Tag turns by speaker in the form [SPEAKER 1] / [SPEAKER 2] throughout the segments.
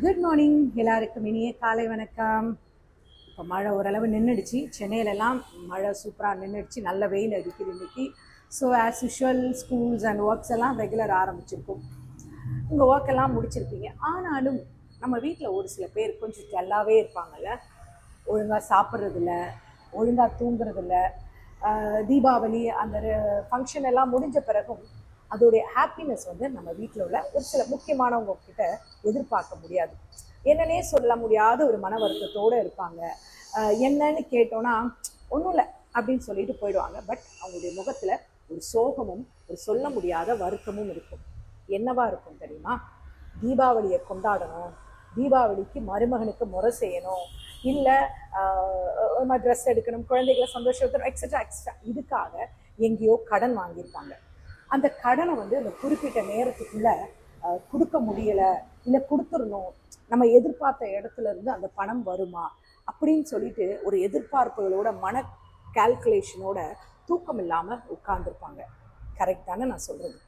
[SPEAKER 1] Good morning எல்லாருக்கும் இனிய காலை வணக்கம். இப்போ மழை ஓரளவு நின்றுடுச்சு சென்னையிலலாம் மழை சூப்பராக நின்றுடுச்சு நல்ல வெயில் அடிக்குது இன்றைக்கி so as usual schools and works எல்லாம் ரெகுலர் ஆரம்பிச்சிருக்கும். உங்கள் ஒர்க் எல்லாம் முடிச்சிருப்பீங்க. ஆனாலும் நம்ம வீட்டில் ஒரு சில பேர் கொஞ்சம் டல்லாகவே இருப்பாங்கல்ல. ஒழுங்காக சாப்பிட்றதில்ல ஒழுங்காக தூங்குறதில்ல. தீபாவளி அந்த ஃபங்க்ஷன் எல்லாம் முடிஞ்ச பிறகும் அதோடைய ஹாப்பினஸ் வந்து நம்ம வீட்டில் உள்ள ஒரு சில முக்கியமானவங்க கிட்ட எதிர்பார்க்க முடியாது. என்னன்னே சொல்ல முடியாத ஒரு மன வருத்தத்தோடு இருப்பாங்க. என்னன்னு கேட்டோன்னா ஒன்றும் இல்லை அப்படின்னு சொல்லிட்டு போயிடுவாங்க. பட் அவங்களுடைய முகத்தில் ஒரு சோகமும் ஒரு சொல்ல முடியாத வருத்தமும் இருக்கும். என்னவா இருக்கும் தெரியுமா? தீபாவளியை கொண்டாடணும். தீபாவளிக்கு மருமகனுக்கு முறை செய்யணும். இல்லை ட்ரெஸ் எடுக்கணும் குழந்தைகளை சந்தோஷப்படுத்தணும் எக்ஸட்ரா எக்ஸ்ட்ரா இதுக்காக எங்கேயோ கடன் வாங்கியிருப்பாங்க அந்த கடனை வந்து அந்த குறிப்பிட்ட நேரத்துக்குள்ளே கொடுக்க முடியலை இல்லை கொடுத்துடணும் நம்ம எதிர்பார்த்த இடத்துல இருந்து அந்த பணம் வருமா? அப்படின்னு சொல்லிட்டு ஒரு எதிர்பார்ப்புகளோட மன கால்குலேஷனோட தூக்கம் இல்லாமல் உட்கார்ந்துருப்பாங்க. கரெக்ட் தானே நான் சொல்கிறது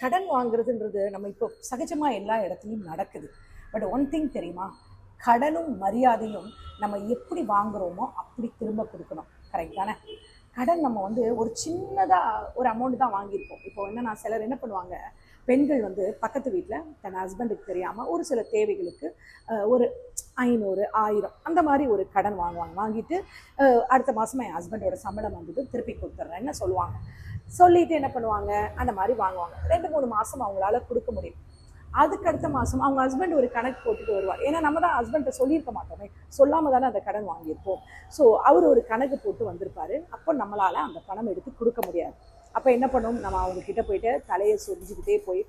[SPEAKER 1] கடன் வாங்குறதுன்றது நம்ம இப்போ சகஜமாக எல்லா இடத்துலையும் நடக்குது. பட் ஒன் திங் தெரியுமா? கடனும் மரியாதையும் நம்ம எப்படி வாங்குறோமோ அப்படி திரும்ப கொடுக்கணும். கரெக்ட் தானே? கடன் நம்ம வந்து ஒரு சின்னதாக ஒரு அமௌண்ட் தான் வாங்கியிருப்போம். இப்போ என்னன்னா சிலர் என்ன பண்ணுவாங்க? பெண்கள் வந்து பக்கத்து வீட்டில் தன் ஹஸ்பண்டுக்கு தெரியாமல் ஒரு சில தேவைகளுக்கு ஒரு ஐநூறு ஆயிரம் அந்த மாதிரி ஒரு கடன் வாங்குவாங்க. வாங்கிட்டு அடுத்த மாதம் என் ஹஸ்பண்டோட சம்பளம் வந்தது திருப்பி கொடுத்துட்றேன்னு சொல்லுவாங்க. சொல்லிட்டு என்ன பண்ணுவாங்க? அந்த மாதிரி வாங்குவாங்க. ரெண்டு மூணு மாதம் அவங்களால கொடுக்க முடியும். அதுக்கு அடுத்த மாதம் அவங்க ஹஸ்பண்ட் ஒரு கணக்கு போட்டுட்டு வருவார். ஏன்னா நம்ம தான் ஹஸ்பண்ட்டை சொல்லியிருக்க மாட்டோமே. சொல்லாமல் தானே அந்த கடன் வாங்கியிருப்போம். ஸோ அவர் ஒரு கணக்கு போட்டு வந்திருப்பாரு. அப்போ நம்மளால் அந்த பணம் எடுத்து கொடுக்க முடியாது. அப்போ என்ன பண்ணும்? நம்ம அவங்க கிட்ட போயிட்டு தலையை சொரிஞ்சுக்கிட்டே போய்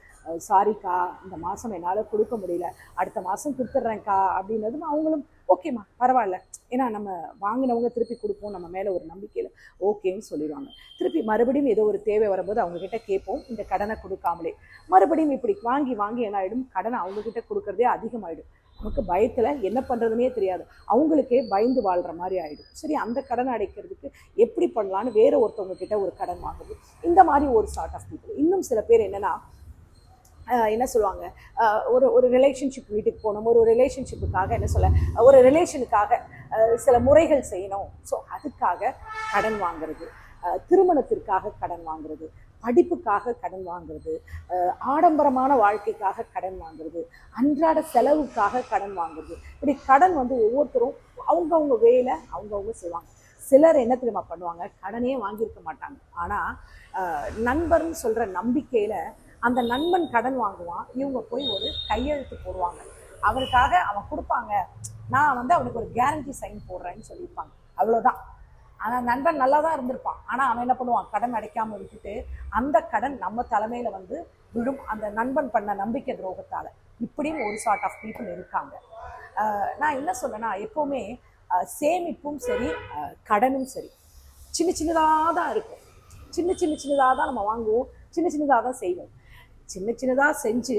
[SPEAKER 1] சாரிக்கா இந்த மாதம் என்னால் கொடுக்க முடியல. அடுத்த மாதம் கொடுத்துட்றேன்க்கா அப்படின்னதும் அவங்களும் ஓகேம்மா பரவாயில்ல. ஏன்னா நம்ம வாங்கினவங்க திருப்பி கொடுப்போம் நம்ம மேலே ஒரு நம்பிக்கையில் ஓகேன்னு சொல்லிடுவாங்க. திருப்பி மறுபடியும் ஏதோ ஒரு தேவை வரும்போது அவங்கக்கிட்ட கேட்போம் இந்த கடனை கொடுக்காமலே. மறுபடியும் இப்படி வாங்கி வாங்கி என்ன ஆகிடும் கடனை அவங்க கொடுக்குறதே அதிகமாகிடும் நமக்கு பயத்தில் என்ன பண்ணுறதுனே தெரியாது. அவங்களுக்கே பயந்து வாழ்கிற மாதிரி ஆகிடும் சரி அந்த கடனை அடைக்கிறதுக்கு எப்படி பண்ணலான்னு வேற ஒருத்தவங்க கிட்ட ஒரு கடன் வாங்குது இந்த மாதிரி ஒரு சார்ட் ஆஃப் பீப்புள் இன்னும் சில பேர் என்னென்னா என்ன சொல்லுவாங்க? ஒரு ஒரு ரிலேஷன்ஷிப் வீட்டுக்கு போகணும். ஒரு ரிலேஷன்ஷிப்புக்காக என்ன சொல்ல ஒரு ரிலேஷனுக்காக சில முறைகள் செய்யணும். ஸோ அதுக்காக கடன் வாங்குறது. திருமணத்திற்காக கடன் வாங்குறது. படிப்புக்காக கடன் வாங்குறது. ஆடம்பரமான வாழ்க்கைக்காக கடன் வாங்குறது. அன்றாட செலவுக்காக கடன் வாங்குறது. இப்படி கடன் வந்து ஒவ்வொருத்தரும் அவங்கவுங்க வேலை அவங்கவுங்க செய்வாங்க. சிலர் என்ன தெரியுமா பண்ணுவாங்க? கடனே வாங்கியிருக்க மாட்டாங்க. ஆனால் நண்பர்னு சொல்கிற நம்பிக்கையில் அந்த நண்பன் கடன் வாங்குவான். இவங்க போய் ஒரு கையெழுத்து போடுவாங்க. அவருக்காக அவன் கொடுப்பாங்க. நான் வந்து அவனுக்கு ஒரு கேரண்டி சைன் போடுறேன்னு சொல்லியிருப்பாங்க. அவ்வளோதான் ஆனால் நண்பன் நல்லா தான் இருந்திருப்பான். ஆனால் அவன் என்ன பண்ணுவான்? கடன் அடைக்காமல் விட்டுட்டு அந்த கடன் நம்ம தலைமையில் வந்து விழும். அந்த நண்பன் பண்ண நம்பிக்கை துரோகத்தால். இப்படியும் ஒரு சார்ட் ஆஃப் பீப்புள் இருக்காங்க. நான் என்ன சொல்லேன்னா எப்போவுமே சேமிப்பும் சரி கடனும் சரி. சின்ன சின்னதாக தான் இருக்கும். சின்ன சின்ன சின்னதாக தான் நம்ம வாங்குவோம். சின்ன சின்னதாக தான் செய்வோம். சின்ன சின்னதாக செஞ்சு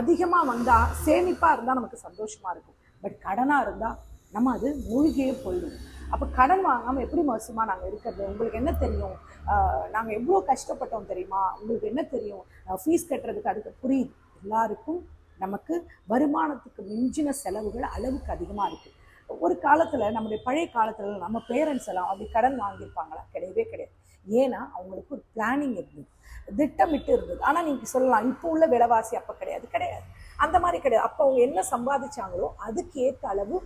[SPEAKER 1] அதிகமாக வந்தால் சேமிப்பாக இருந்தால் நமக்கு சந்தோஷமாக இருக்கும். பட் கடனாக இருந்தால் நம்ம அது மூழ்கியே போயிடும். அப்போ கடன் வாங்காமல் எப்படி மோசமாக நாங்கள் இருக்கிறது? உங்களுக்கு என்ன தெரியும்? நாங்கள் எவ்வளோ கஷ்டப்பட்டோம் தெரியுமா? உங்களுக்கு என்ன தெரியும்? ஃபீஸ் கட்டுறதுக்கு அதுக்கு புரியுது. எல்லாருக்கும் நமக்கு வருமானத்துக்கு மிஞ்சின செலவுகள் அளவுக்கு அதிகமாக இருக்குது ஒரு காலத்தில் நம்முடைய பழைய காலத்தில் நம்ம பேரண்ட்ஸ் எல்லாம் அப்படி கடன் வாங்கியிருப்பாங்களா? கிடையவே கிடையாது. ஏன்னா அவங்களுக்கு ஒரு பிளானிங் இருந்தது. திட்டமிட்டு இருந்தது ஆனால் நீங்கள் சொல்லலாம் இப்போ உள்ள விலைவாசி அப்போ கிடையாது. கிடையாது. அந்த மாதிரி கிடையாது. அப்போ அவங்க என்ன சம்பாதிச்சாங்களோ அதுக்கு ஏற்ற அளவு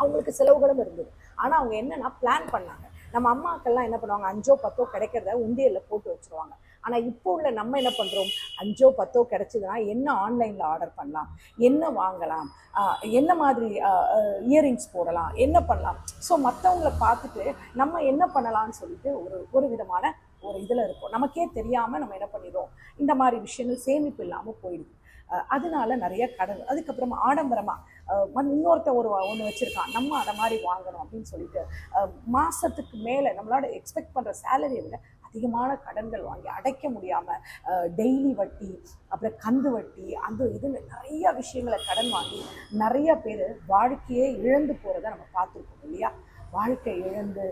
[SPEAKER 1] அவங்களுக்கு செலவுகளும் இருந்தது. ஆனால் அவங்க என்னன்னா பிளான் பண்ணாங்க. நம்ம அம்மாக்கள்லாம் என்ன பண்ணுவாங்க அஞ்சோ பத்தோ கிடைக்கிறத உண்டியலில் போட்டு வச்சுருவாங்க. ஆனால் இப்போ உள்ள நம்ம என்ன பண்ணுறோம் அஞ்சோ பத்தோ கிடச்சிதுன்னா என்ன ஆன்லைனில் ஆர்டர் பண்ணலாம்? என்ன வாங்கலாம்? என்ன மாதிரி இயரிங்ஸ் போடலாம்? என்ன பண்ணலாம்? ஸோ மற்றவங்கள பார்த்துட்டு நம்ம என்ன பண்ணலாம்னு சொல்லிட்டு ஒரு ஒரு விதமான ஒரு இதில் இருப்போம் நமக்கே தெரியாமல் நம்ம என்ன பண்ணிடுறோம்? இந்த மாதிரி விஷயங்கள் சேமிப்பு இல்லாமல் போயிடுது. அதனால நிறைய கடன் அதுக்கப்புறமா ஆடம்பரமாக இன்னொருத்தன் ஒரு ஒன்று வச்சுருக்கான். நம்ம அதை மாதிரி வாங்கணும் அப்படின்னு சொல்லிட்டு மாதத்துக்கு மேலே நம்மளோட எக்ஸ்பெக்ட் பண்ணுற சேலரியை விட அதிகமான கடன்கள் வாங்கி அடைக்க முடியாமல் டெய்லி வட்டி அப்புறம் கந்து வட்டி அந்த இதுன்னு நிறைய விஷயங்களை கடன் வாங்கி நிறைய பேர் வாழ்க்கையே இழந்து போகிறத நம்ம பார்த்துருக்கோம் இல்லையா? வாழ்க்கை இழந்து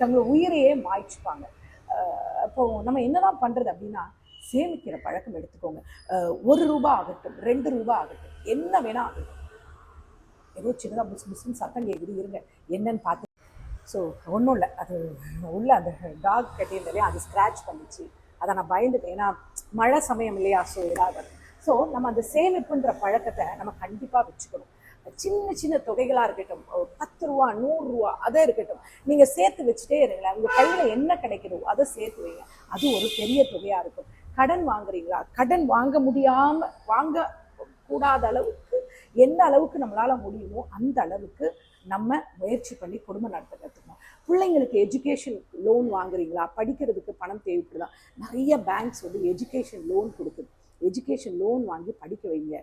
[SPEAKER 1] தங்களை உயிரையே மாய்ச்சிப்பாங்க. அப்போது அப்போ நம்ம என்னதான் பண்ணுறது அப்படின்னா சேமிக்கிற பழக்கம் எடுத்துக்கோங்க. ஒரு ரூபா ஆகட்டும் ரெண்டு ரூபா ஆகட்டும் என்ன வேணால் ஆகட்டும். ஏதோ சின்னதாக புஸ் புஸ்ன்னு சத்தம் கேட்குது இருங்க. என்னன்னு பார்த்து. ஸோ ஒன்றும் இல்லை. அது உள்ள அந்த டாக் கட்டியிருந்தாலே அது ஸ்க்ராட்ச் பண்ணிச்சு. அதை நான் பயந்துட்டேன். ஏன்னா மழை சமயம் இல்லையா? ஸோ இதாக ஸோ நம்ம அந்த சேமிப்புன்ற பழக்கத்தை நம்ம கண்டிப்பாக வச்சுக்கணும். சின்ன சின்ன தொகைகளாக இருக்கட்டும். பத்து ரூபா நூறுரூவா அதை இருக்கட்டும். நீங்கள் சேர்த்து வச்சுட்டே இருங்களேன். உங்கள் கையில் என்ன கிடைக்குதோ அதை சேர்த்து வைங்க. அது ஒரு பெரிய தொகையாக இருக்கும். கடன் வாங்குறீங்களா? கடன் வாங்க முடியாமல் வாங்க கூடாத அளவுக்கு எந்த அளவுக்கு நம்மளால முடியுமோ அந்த அளவுக்கு நம்ம முயற்சி பண்ணி குடும்பம் நடத்த கற்றுக்கணும் பிள்ளைங்களுக்கு எஜுகேஷன் லோன் வாங்குறீங்களா? படிக்கிறதுக்கு பணம் தேவைப்படுதா? நிறைய பேங்க்ஸ் வந்து எஜுகேஷன் லோன் கொடுக்குது. எஜுகேஷன் லோன் வாங்கி படிக்க வைங்க.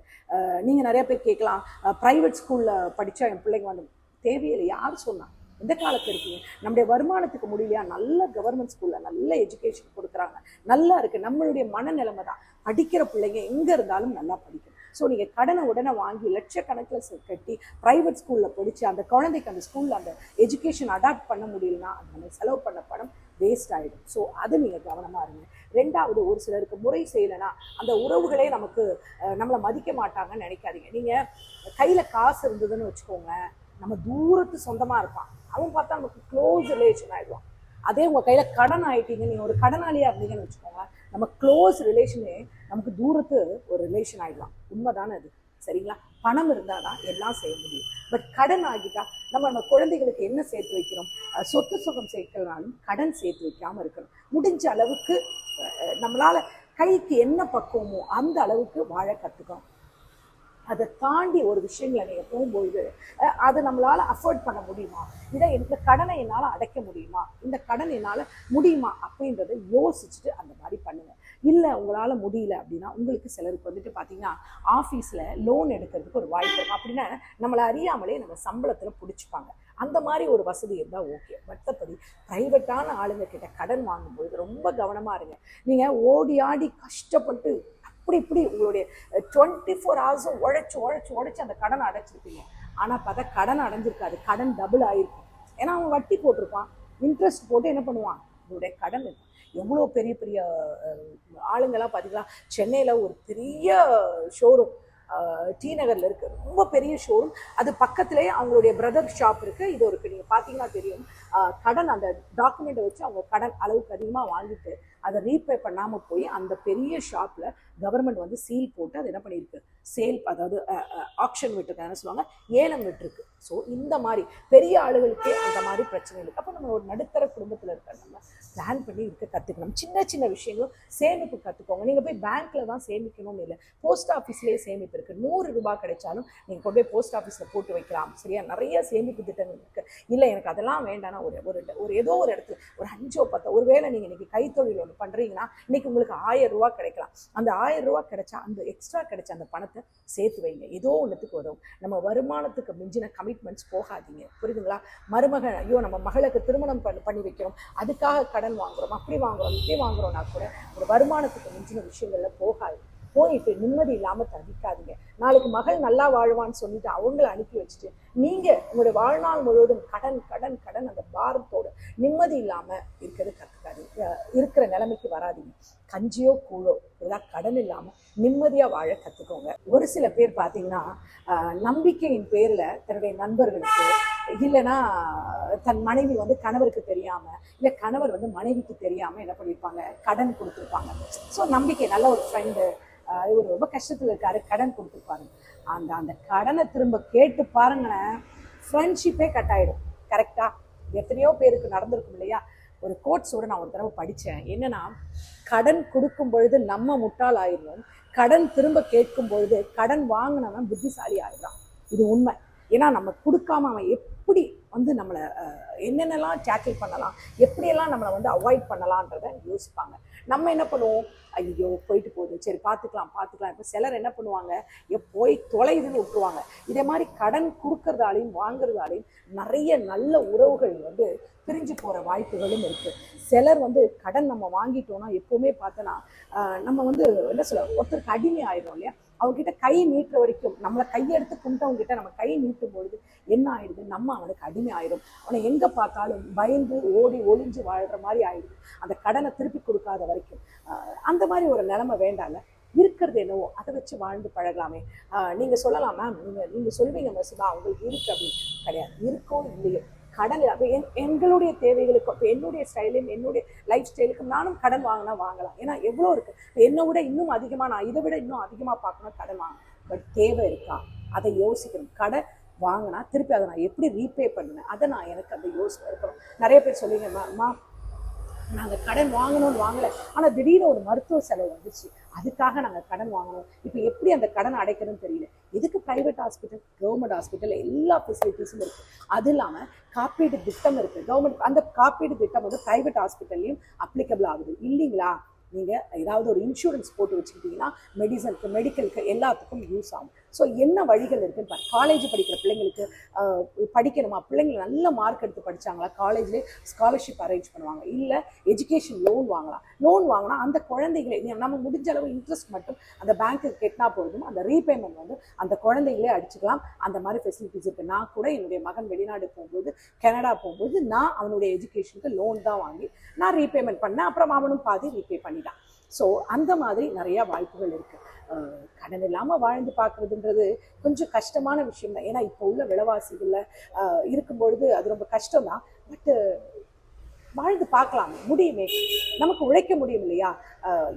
[SPEAKER 1] நீங்கள் நிறையா நிறைய பேர் கேட்கலாம் ப்ரைவேட் ஸ்கூலில் படித்தா என் பிள்ளைங்க வந்து தேவையில்லை யார் சொன்னால் இந்த காலத்து இருக்கீங்க? நம்முடைய வருமானத்துக்கு முடியலையா? நல்ல கவர்மெண்ட் ஸ்கூலில் நல்ல எஜுகேஷன் கொடுக்குறாங்க. நல்லா இருக்குது நம்மளுடைய மனநிலைமை தான். படிக்கிற பிள்ளைங்க எங்கே இருந்தாலும் நல்லா படிக்கும் ஸோ நீங்கள் கடனை உடனே வாங்கி லட்சக்கணக்கில் கட்டி ப்ரைவேட் ஸ்கூலில் படித்து அந்த குழந்தைக்கு அந்த ஸ்கூலில் அந்த எஜுகேஷன் அடாப்ட் பண்ண முடியலனா அந்த நம்ம செலவு பண்ண பணம் வேஸ்ட் ஆகிடும் ஸோ அது நீங்கள் கவனமாக இருங்க. ரெண்டாவது ஒரு சிலருக்கு முறை செய்யலைன்னா அந்த உறவுகளே நமக்கு நம்மளை மதிக்க மாட்டாங்கன்னு நினைக்காதீங்க. நீங்கள் கையில் காசு இருந்ததுன்னு வச்சுக்கோங்க நம்ம தூரத்து சொந்தமாக இருப்பான். அவன் பார்த்தா நமக்கு க்ளோஸ் ரிலேஷன் ஆகிடுவான் அதே உங்கள் கையில் கடன் ஆகிட்டீங்க நீங்கள் ஒரு கடனாளியாக இருந்தீங்கன்னு வச்சுக்கோங்க நம்ம க்ளோஸ் ரிலேஷனே நமக்கு தூரத்து ஒரு ரிலேஷன் ஆயிடலாம் உண்மைதானே அது? சரிங்களா? பணம் இருந்தால் தான் எல்லாம் செய்ய முடியும். பட் கடன் ஆகிட்டா நம்ம நம்ம குழந்தைகளுக்கு என்ன சேர்த்து வைக்கிறோம்? சொத்து சுகம் சேர்க்கலனாலும் கடன் சேர்த்து வைக்காமல் இருக்கணும். முடிஞ்ச அளவுக்கு நம்மளால் கைக்கு என்ன பக்குவமோ அந்த அளவுக்கு வாழ கற்றுக்கணும் அதை தாண்டி ஒரு விஷயங்களை நீங்கள் போகும்பொழுது அதை நம்மளால் அஃபோர்ட் பண்ண முடியுமா? இதை இந்த கடனை என்னால் அடைக்க முடியுமா? இந்த கடன் என்னால் முடியுமா? அப்படின்றத யோசிச்சுட்டு அந்த மாதிரி பண்ணுங்கள் இல்லை உங்களால் முடியல அப்படின்னா உங்களுக்கு சிலருக்கு வந்துட்டு பார்த்தீங்கன்னா ஆஃபீஸில் லோன் எடுக்கிறதுக்கு ஒரு வாய்ப்பு அப்படின்னா நம்மளை அறியாமலே நம்ம சம்பளத்தில் பிடிச்சிப்பாங்க. அந்த மாதிரி ஒரு வசதி இருந்தால் ஓகே மற்றபடி ப்ரைவேட்டான ஆளுங்க கிட்ட கடன் வாங்கும்போது ரொம்ப கவனமாக இருங்க. நீங்கள் ஓடி ஆடி கஷ்டப்பட்டு அப்படி இப்படி உங்களுடைய டுவெண்ட்டி ஃபோர் ஹவர்ஸும் உழைச்சி உழைச்சி உழைச்சி அந்த கடன் அடைச்சிருப்பீங்க. ஆனால் பார்த்தா கடன் அடைஞ்சிருக்காது. கடன் டபுள் ஆகிருக்கும் ஏன்னா அவன் வட்டி போட்டிருப்பான். இன்ட்ரெஸ்ட் போட்டு என்ன பண்ணுவான்? உங்களுடைய கடன் எவ்வளோ பெரிய பெரிய அஹ், ஆளுங்கெல்லாம் பார்த்தீங்களா? சென்னையில் ஒரு பெரிய ஷோரூம் டி நகரில் இருக்குது ரொம்ப பெரிய ஷோரூம் அது பக்கத்துலேயே அவங்களுடைய பிரதர் ஷாப் இருக்குது இது இருக்கு நீங்கள் பார்த்தீங்கன்னா தெரியும். கடன் அந்த டாக்குமெண்ட்டை வச்சு அவங்க கடன் அளவுக்கு அதிகமாக வாங்கிட்டு அதை ரீபே பண்ணாமல் போய் அந்த பெரிய ஷாப்பில் கவர்மெண்ட் வந்து சீல் போட்டு அது என்ன பண்ணியிருக்கு? சேல் அதாவது ஆக்ஷன் விட்டுருக்காங்க என்ன சொல்லுவாங்க. ஏலம் விட்டுருக்கு. ஸோ இந்த மாதிரி பெரிய ஆளுகளுக்கே அந்த மாதிரி பிரச்சனை இருக்குது அப்போ நம்ம ஒரு நடுத்தர குடும்பத்தில் இருக்கிற நம்ம பிளான் பண்ணி இருக்க கற்றுக்கணும் சின்ன சின்ன விஷயங்களும் சேமிப்பு கற்றுக்கோங்க நீங்கள் போய் பேங்க்கில் தான் சேமிக்கணும்னு இல்லை. போஸ்ட் ஆஃபீஸ்லேயே சேமிப்பு இருக்குது நூறு ரூபாய் கிடைச்சாலும் நீங்கள் கொண்டு போய் போஸ்ட் ஆஃபீஸில் போட்டு வைக்கலாம். சரியா? நிறைய சேமிப்பு திட்டங்கள் இருக்குது இல்லை எனக்கு அதெல்லாம் வேண்டாம்னா ஒரு ஒரு ஒரு ஏதோ ஒரு இடத்துல ஒரு அஞ்சோ பத்தோ ஒருவேளை நீங்கள் இன்றைக்கி கைத்தொழில் ஒன்று பண்ணுறீங்கன்னா இன்றைக்கி உங்களுக்கு ஆயிரம் ரூபா கிடைக்கலாம். அந்த ஆயிரம் ரூபா கிடைச்சா அந்த எக்ஸ்ட்ரா கிடைச்ச அந்த பணத்தை சேர்த்து வைங்க. ஏதோ ஒன்றுத்துக்கு வரும். நம்ம வருமானத்துக்கு மிஞ்சின கமிட்மெண்ட்ஸ் போகாதீங்க. புரியுதுங்களா? மருமகன் ஐயோ நம்ம மகளுக்கு திருமணம் பண்ணி பண்ணி வைக்கிறோம். அதுக்காக கடன் வாங்குகிறோம் அப்படி வாங்குறோம் இப்படி வாங்குறோம்னா கூட ஒரு வருமானத்துக்கு மிஞ்சின விஷயங்களில் போகாது. போயிட்டு நிம்மதி இல்லாமல் தவிக்காதீங்க. நாளைக்கு மகள் நல்லா வாழ்வான்னு சொல்லிட்டு அவங்கள அனுப்பி வச்சுட்டு நீங்கள் உங்களுடைய வாழ்நாள் முழுவதும் கடன் கடன் கடன் அந்த பாரத்தோட நிம்மதி இல்லாமல் இருக்கிறது கற்றுக்காது இருக்கிற நிலைமைக்கு வராதீங்க. கஞ்சியோ கூழோ இதெல்லாம் கடன் இல்லாமல் நிம்மதியாக வாழ கற்றுக்கோங்க ஒரு சில பேர் பார்த்தீங்கன்னா நம்பிக்கையின் பேரில் தன்னுடைய நண்பர்களுக்கு இல்லைன்னா தன் மனைவி வந்து கணவருக்கு தெரியாமல் இல்லை கணவர் வந்து மனைவிக்கு தெரியாமல் என்ன பண்ணியிருப்பாங்க கடன் கொடுத்துருப்பாங்க. ஸோ நம்பிக்கை நல்ல ஒரு ஃப்ரெண்டு இவர் ரொம்ப கஷ்டத்தில் இருக்காரு கடன் கொடுத்துருப்பாரு. அந்த அந்த கடனை திரும்ப கேட்டு பாருங்களேன் ஃப்ரெண்ட்ஷிப்பே கட் ஆகிடும் கரெக்டாக எத்தனையோ பேருக்கு நடந்திருக்கும் இல்லையா? ஒரு கோட்ஸோட நான் ஒரு தடவை படித்தேன் என்னன்னா கடன் கொடுக்கும் பொழுது நம்ம முட்டாள் ஆயிடுவோம். கடன் திரும்ப கேட்கும் பொழுது கடன் வாங்கினவன் புத்திசாலி ஆயிடுறான். இது உண்மை. ஏன்னா நம்ம கொடுக்காம அவன் எப்படி வந்து நம்மளை என்னென்னலாம் டேக்கிள் பண்ணலாம் எப்படியெல்லாம் நம்மளை வந்து அவாய்ட் பண்ணலான்றத யோசிப்பாங்க. நம்ம என்ன பண்ணுவோம்? ஐயோ போயிட்டு போகுது. சரி பார்த்துக்கலாம் பார்த்துக்கலாம். இப்போ சிலர் என்ன பண்ணுவாங்க? ஏ போய் தொலைதுன்னு விட்டுருவாங்க. இதே மாதிரி கடன் கொடுக்கறதாலையும் வாங்குறதாலையும் நிறைய நல்ல உறவுகள் வந்து பிரிஞ்சு போகிற வாய்ப்புகளும் இருக்குது சிலர் வந்து கடன் நம்ம வாங்கிட்டோம்னா எப்போவுமே பார்த்தோன்னா நம்ம வந்து என்ன சொல்ல ஒருத்தருக்கு அடிமை ஆயிடும் இல்லையா? அவங்க கிட்ட கை நீட்டுற வரைக்கும் நம்மளை கையெடுத்து கும்பிட்டவங்க கிட்ட நம்ம கை நீட்டும் பொழுது என்ன ஆயிடுது? நம்ம அவனுக்கு அடிமை ஆயிடும் அவனை எங்க பார்த்தாலும் பயந்து ஓடி ஒளிஞ்சு வாழ்ற மாதிரி ஆயிடுது. அந்த கடனை திருப்பி கொடுக்காத வரைக்கும். அந்த மாதிரி ஒரு நிலைமை வேண்டாம்ல. இருக்கிறது என்னவோ அதை வச்சு வாழ்ந்து பழகலாமே. நீங்கள் நீங்க சொல்லலாம் மேம் நீங்க நீங்க சொல்வீங்க மசிமா உங்களுக்கு இருக்கு அப்படின்னு. கிடையாது. இருக்கோ இல்லையோ கடன் அப்போ என் எங்களுடைய தேவைகளுக்கும் இப்போ என்னுடைய ஸ்டைலும் என்னுடைய லைஃப் ஸ்டைலுக்கும் நானும் கடன் வாங்கினா வாங்கலாம். ஏன்னா எவ்வளோ இருக்குது என்னை விட இன்னும் அதிகமாக நான் இதை விட இன்னும் அதிகமாக பார்க்கணும் கடன் வாங்கணும். பட் தேவை இருக்கா? அதை யோசிக்கணும். கடன் வாங்கினா திருப்பி அதை நான் எப்படி ரீபே பண்ணுவேன்? அதை நான் எனக்கு அந்த யோசனை இருக்கணும். நிறைய பேர் சொல்லுவீங்க அம்மா நாங்கள் கடன் வாங்கணும்னு வாங்கலை. ஆனால் திடீர்னு ஒரு மருத்துவ செலவு வந்துச்சு அதுக்காக நாங்கள் கடன் வாங்கணும். இப்போ எப்படி அந்த கடன் அடைக்கணும்னு தெரியல. எதுக்கு ப்ரைவேட் ஹாஸ்பிட்டல் கவர்மெண்ட் ஹாஸ்பிட்டல் எல்லா ஃபெசிலிட்டிஸும் இருக்குது அது இல்லாமல் காப்பீடு திட்டம் இருக்குது கவர்மெண்ட் அந்த காப்பீடு திட்டம் வந்து ப்ரைவேட் ஹாஸ்பிட்டல்லையும் அப்ளிகபிள் ஆகுது. இல்லைங்களா? நீங்கள் ஏதாவது ஒரு இன்சூரன்ஸ் போட்டு வச்சுக்கிட்டீங்கன்னா மெடிசனுக்கு மெடிக்கலுக்கு எல்லாத்துக்கும் யூஸ் ஆகும். ஸோ என்ன வழிகள் இருக்குன்னு பாரு. காலேஜ் படிக்கிற பிள்ளைங்களுக்கு படிக்கணுமா? பிள்ளைங்க நல்ல மார்க் எடுத்து படிச்சாங்களா? காலேஜ்லேயே ஸ்காலர்ஷிப் அரேஞ்ச் பண்ணுவாங்க இல்லை எஜுகேஷன் லோன் வாங்கலாம். லோன் வாங்கினா அந்த குழந்தைகளே நம்ம முடிஞ்ச அளவு இன்ட்ரெஸ்ட் மட்டும் அந்த பேங்க்குக்கு கெட்டினா போதும். அந்த ரீபேமெண்ட் வந்து அந்த குழந்தைகளே அடிச்சுக்கலாம். அந்த மாதிரி ஃபெசிலிட்டிஸ் இருக்குது நான் கூட என்னுடைய மகன் வெளிநாடு போகும்போது கனடா போகும்போது நான் அவனுடைய எஜுகேஷனுக்கு லோன் தான் வாங்கி நான் ரீபேமெண்ட் பண்ணேன். அப்புறம் அவனும் பாதி ரீபே பண்ணிட்டான். ஸோ அந்த மாதிரி நிறையா வாய்ப்புகள் இருக்குது கடன் இல்லாமல் வாழ்ந்து பார்க்குறதுன்றது கொஞ்சம் கஷ்டமான விஷயம் தான். ஏன்னா இப்போ உள்ள விலைவாசிகளில் இருக்கும்பொழுது இருக்கும் பொழுது அது ரொம்ப கஷ்டம் தான். பட்டு வாழ்ந்து பார்க்கலாம். முடியுமே. நமக்கு உழைக்க முடியும் இல்லையா?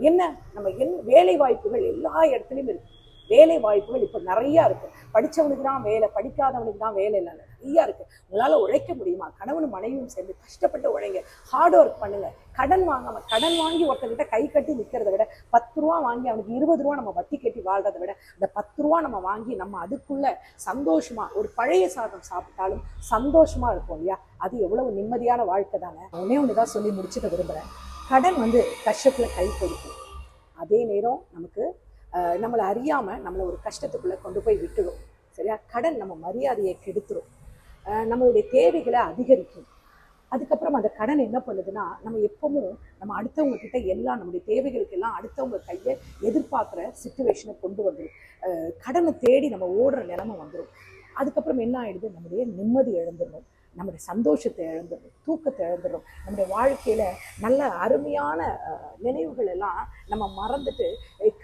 [SPEAKER 1] என்ன? நம்ம என் வேலை வாய்ப்புகள் எல்லா இடத்துலையும் இருக்குது வேலை வாய்ப்புகள் இப்போ நிறையா இருக்கு. படிச்சவனுக்கு தான் வேலை படிக்காதவனுக்கு தான் வேலை இல்லை. நிறையா இருக்கு. உங்களால் உழைக்க முடியுமா? கணவனும் மனைவியும் சேர்ந்து கஷ்டப்பட்டு உழைங்க. ஹார்ட் ஒர்க் பண்ணுங்க. கடன் வாங்காம கடன் வாங்கி ஒருத்தர்கிட்ட கை கட்டி நிற்கிறத விட பத்து ரூபா வாங்கி அவனுக்கு இருபது ரூபா நம்ம வட்டி கட்டி வாழ்றதை விட இந்த பத்து ரூபா நம்ம வாங்கி நம்ம அதுக்குள்ள சந்தோஷமா ஒரு பழைய சாதம் சாப்பிட்டாலும் சந்தோஷமா இருக்கும் இல்லையா? அது எவ்வளவு நிம்மதியான வாழ்க்கை தானே? ஒன்னே ஒன்று தான் சொல்லி முடிச்சுக்க விரும்புகிறேன் கடன் வந்து கஷ்டத்தில் கை கொடுக்கும். அதே நேரம் நமக்கு நம்மளை அறியாமல் நம்மளை ஒரு கஷ்டத்துக்குள்ளே கொண்டு போய் விட்டுடும் சரியா? கடன் நம்ம மரியாதையை கெடுத்துரும். நம்மளுடைய தேவைகளை அதிகரிக்கும். அதுக்கப்புறம் அந்த கடன் என்ன பண்ணுதுன்னா நம்ம எப்பவும் நம்ம அடுத்தவங்க கிட்ட எல்லாம் நம்முடைய தேவைகளுக்கு எல்லாம் அடுத்தவங்க கையை எதிர்பார்க்குற சுச்சுவேஷனை கொண்டு வந்துடும் கடனை தேடி நம்ம ஓடுற நிலைமை வந்துடும் அதுக்கப்புறம் என்ன ஆயிடுது? நம்முடைய நிம்மதி இழந்துடணும் நம்முடைய சந்தோஷத்தை இழந்துடும் தூக்கத்தை இழந்துடும் நம்முடைய வாழ்க்கையில் நல்ல அருமையான நினைவுகள் எல்லாம் நம்ம மறந்துட்டு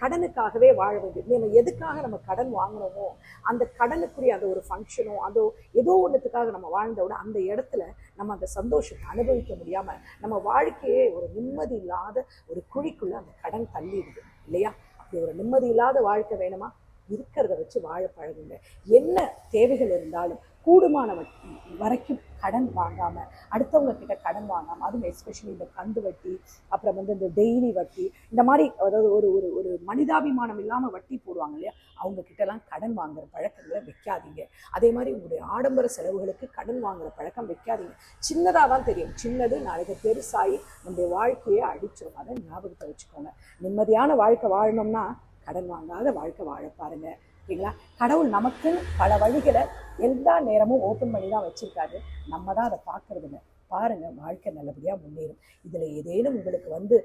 [SPEAKER 1] கடனுக்காகவே வாழ வேண்டியது நம்ம எதுக்காக நம்ம கடன் வாங்குறோமோ அந்த கடனுக்குரிய அந்த ஒரு ஃபங்க்ஷனோ அதோ ஏதோ ஒன்றுத்துக்காக நம்ம வாழ்ந்த அந்த இடத்துல நம்ம அந்த சந்தோஷத்தை அனுபவிக்க முடியாமல் நம்ம வாழ்க்கையே ஒரு நிம்மதி இல்லாத ஒரு குழிக்குள்ளே அந்த கடன் தள்ளிடுது இல்லையா? அப்படி ஒரு நிம்மதி இல்லாத வாழ்க்கை வேணுமா? இருக்கிறத வச்சு வாழ பழகுங்க. என்ன தேவைகள் இருந்தாலும் கூடுமான வட்டி வரைக்கும் கடன் வாங்காமல் அடுத்தவங்க கிட்ட கடன் வாங்காமல் அதுவும் எஸ்பெஷலி இந்த கந்து வட்டி அப்புறம் வந்து இந்த டெய்லி வட்டி இந்த மாதிரி அதாவது ஒரு ஒரு ஒரு மனிதாபிமானம் இல்லாமல் வட்டி போடுவாங்க இல்லையா? அவங்க கிட்டலாம் கடன் வாங்குற பழக்கங்களை வைக்காதீங்க. அதே மாதிரி உங்களுடைய ஆடம்பர செலவுகளுக்கு கடன் வாங்குற பழக்கம் வைக்காதீங்க. சின்னதாக தான் தெரியும். சின்னது நாளைக்கு பெருசாகி நம்முடைய வாழ்க்கையை அடிச்சிடும் அதை ஞாபகத்தை வச்சுக்கோங்க. நிம்மதியான வாழ்க்கை வாழணும்னா கடன் வாங்காத வாழ்க்கை வாழ பாருங்கள் ஓகேங்களா கடவுள் நமக்கு பல வழிகளை எல்லா நேரமும் ஓப்பன் பண்ணி தான் வச்சுருக்காரு. நம்ம தான் அதை பார்க்கறது பாருங்கள் வாழ்க்கை நல்லபடியாக முன்னேறும். இதில் ஏதேனும் உங்களுக்கு வந்து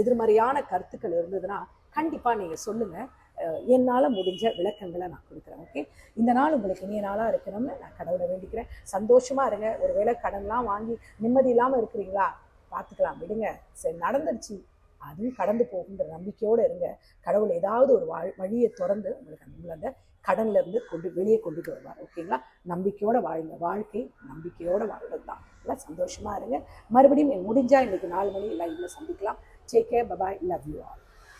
[SPEAKER 1] எதிர்மறையான கருத்துக்கள் இருந்ததுன்னா கண்டிப்பாக நீங்கள் சொல்லுங்கள் என்னால் முடிஞ்ச விளக்கங்களை நான் கொடுக்குறேன் ஓகே இந்த நாள் உங்களுக்கு இனிய நாளாக இருக்கணும்னு நான் கடவுளை வேண்டிக்கிறேன். சந்தோஷமாக இருங்க. ஒரு வேளை கடன்லாம் வாங்கி நிம்மதி இல்லாமல் இருக்கிறீங்களா? பார்த்துக்கலாம் விடுங்க. சரி நடந்துருச்சு. அதுவும் கடந்து போகுன்ற நம்பிக்கையோடு இருங்க. கடவுள் ஏதாவது ஒரு வாழ் வழியை திறந்து உங்களுக்கு அந்த அந்த இருந்து கொண்டு வெளியே கொண்டுட்டு வருவார். ஓகேங்களா நம்பிக்கையோட வாழுங்க. வாழ்க்கை நம்பிக்கையோட வாழ்றது தான் நல்லா சந்தோஷமாக இருங்க. மறுபடியும் முடிஞ்சால் இன்றைக்கி நாலு மணி லைவில் சந்திக்கலாம். Take care bye bye love you all